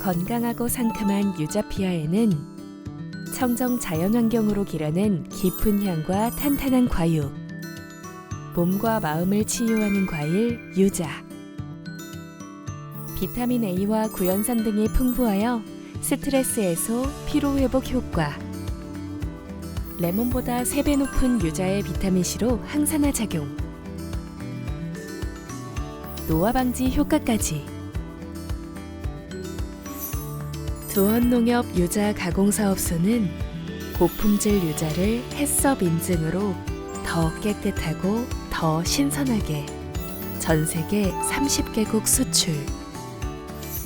건강하고 상큼한 유자피아에는 청정 자연환경으로 기르는 깊은 향과 탄탄한 과육, 몸과 마음을 치유하는 과일 유자, 비타민 A와 구연산 등이 풍부하여 스트레스 해소, 피로 회복 효과, 레몬보다 3배 높은 유자의 비타민C로 항산화 작용, 노화 방지 효과까지. 두원농협 유자 가공사업소는 고품질 유자를 햇섭 인증으로 더 깨끗하고 더 신선하게 전 세계 30개국 수출.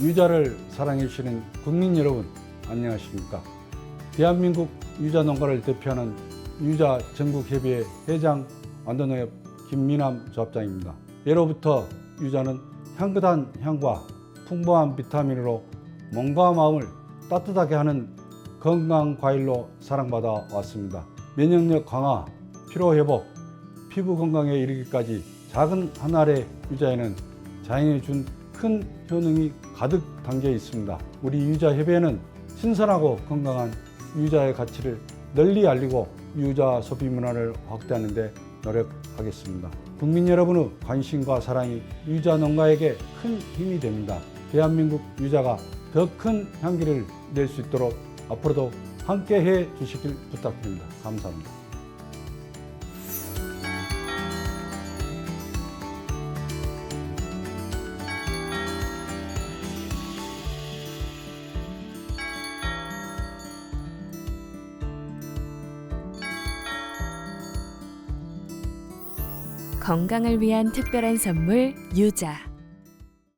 유자를 사랑해 주시는 국민 여러분 안녕하십니까? 대한민국 유자 농가를 대표하는 유자 전국협의회 회장 완도농협 김미남 조합장입니다. 예로부터 유자는 향긋한 향과 풍부한 비타민으로 몸과 마음을 따뜻하게 하는 건강 과일로 사랑받아 왔습니다. 면역력 강화, 피로 회복, 피부 건강에 이르기까지 작은 한 알의 유자에는 자연이 준 큰 효능이 가득 담겨 있습니다. 우리 유자 협회는 신선하고 건강한 유자의 가치를 널리 알리고 유자 소비 문화를 확대하는 데 노력하겠습니다. 국민 여러분의 관심과 사랑이 유자 농가에게 큰 힘이 됩니다. 대한민국 유자가 더 큰 향기를 낼 수 있도록 앞으로도 함께 해 주시길 부탁드립니다. 감사합니다. 건강을 위한 특별한 선물 유자.